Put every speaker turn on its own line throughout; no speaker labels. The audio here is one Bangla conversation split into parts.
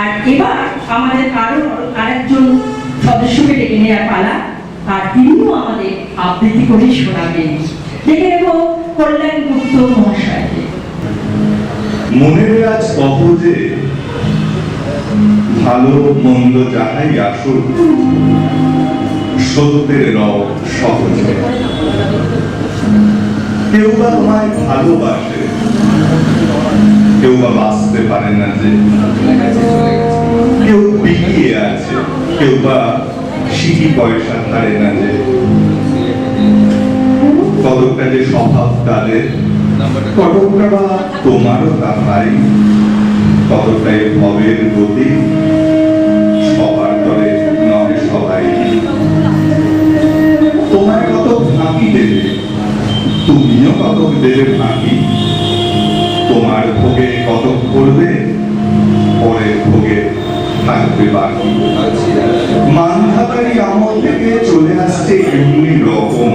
আর এবার আমাদের আরও আরেকজন সদস্যকে ডেকে নেওয়ার পালা, আর তিনিও আমাদের আবৃত্তি করে শোনাবেন। ডেকে নেব কল্যাণ গুপ্ত মহাশয়কে।
মনের আজ যে ভালো মন্দ যাহাই আসুক, সত্যের রব সহজে। কেউ বা তোমায় ভালোবাসে, কেউ বা বাঁচতে পারে না যে। কেউ বা সিকি পয়সা ধারে না যে কতকটা যে স্বভাব তাদের কতকটা বা তোমারও তা ভাই কতটাই ভবের গতি। সবার তরে নয় সবাই। তোমায় কত ফাঁকি দেবে? তুমিও কত দেবে ফাঁকি? তোমার ভোগে কত করবে থাকবে বাকি মান্ধাতারি আমল থেকে চলে আসছে এমনি রকম।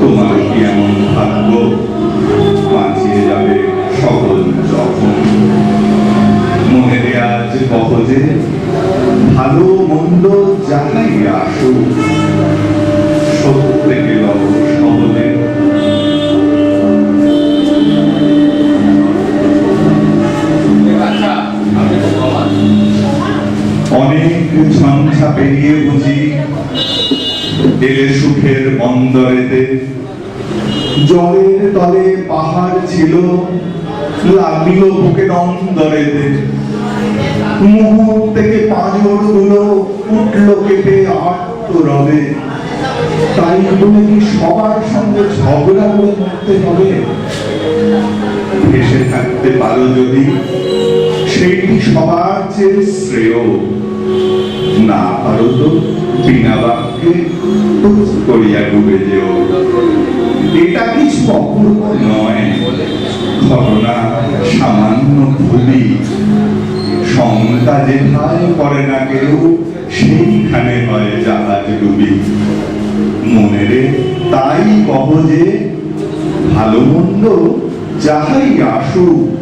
তোমার কি এমন ভাগ্য? বাঁচিয়ে যাবে সকল যখন। মনে আজ সহজে ভালো মন্দ জানাই আসুক। পেরিয়ে বুঝি, এলে সুখের বন্দরেতে। জলের তলে পাহাড় ছিল, লাগল বুকে অন্দরেতে মুহূর থেকে গুলো উঠল কেঁপে আটত রবে তাই বলে কি সবার সঙ্গে ঝগড়া করে মরতে হবে? ভেসে থাকতে পারো যদি। সেইটি সবার চেয়ে শ্রেয়। না পারো তো বিনা বাক্যে করিয়া ডুবে যেও। এটা কিছু অপূর্ব নয়। ঘটনা সামান্য ভুলি শঙ্কা যেথায় করে না কেউ, সেইখানে হয় জাহাজ ডুবি। মনেরে তাই কহ যে, ভালো মন্দ যাহাই আসুক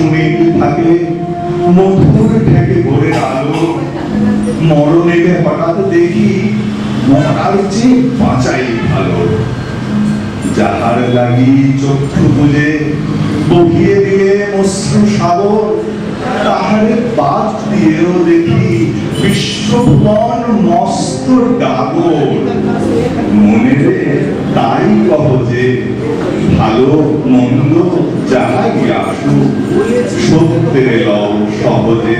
মধুর ঠেকে ভোরের আলো। মরণেকে হঠাৎ দেখি মরার চেয়ে বাঁচাই ভালো। যাহার লাগি চক্ষু বুঝে বহিয়ে দিলে মশ্রু সাগর, তাহারে বাদ দিয়েও ভালো মন্দ যাহাই আসুক, সত্যের লও সহজে।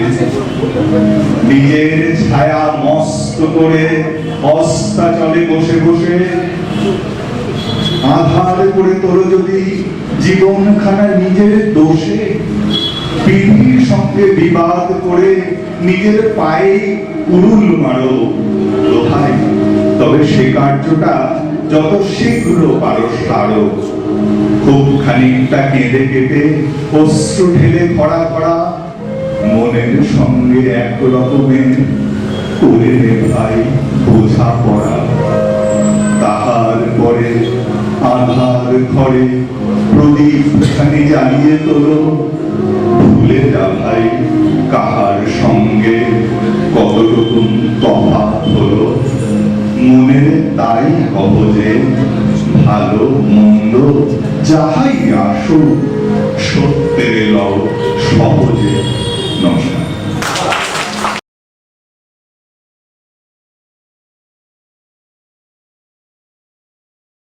নিজের ছায়া মস্ত করে অস্তাচলে বসে বসে। আধার করে তোর যদি জীবনখানা নিজের দোষে, পিড়ির সঙ্গে বিবাদ করে নিজের পায়ে উড়ুল মারো দোহাই তবে সে কার্যটা যত শীঘ্র পারো সারো। খুব খানিকটা কেঁদে কেটে অশ্রু ঢেলে ভরা ভরা মনের সঙ্গে এক রকমের করে ভাই বোঝা পড়া। তাহার পরে আধার ঘরে প্রদীপ খানি জ্বালিয়ে তোলো। ভুলে যা ভাই কাহার সঙ্গে কত রকম তফাৎ হলো। মনের তাই কব যে ভালো মন্দ যাহাই আসুক সত্যের লও সহজে।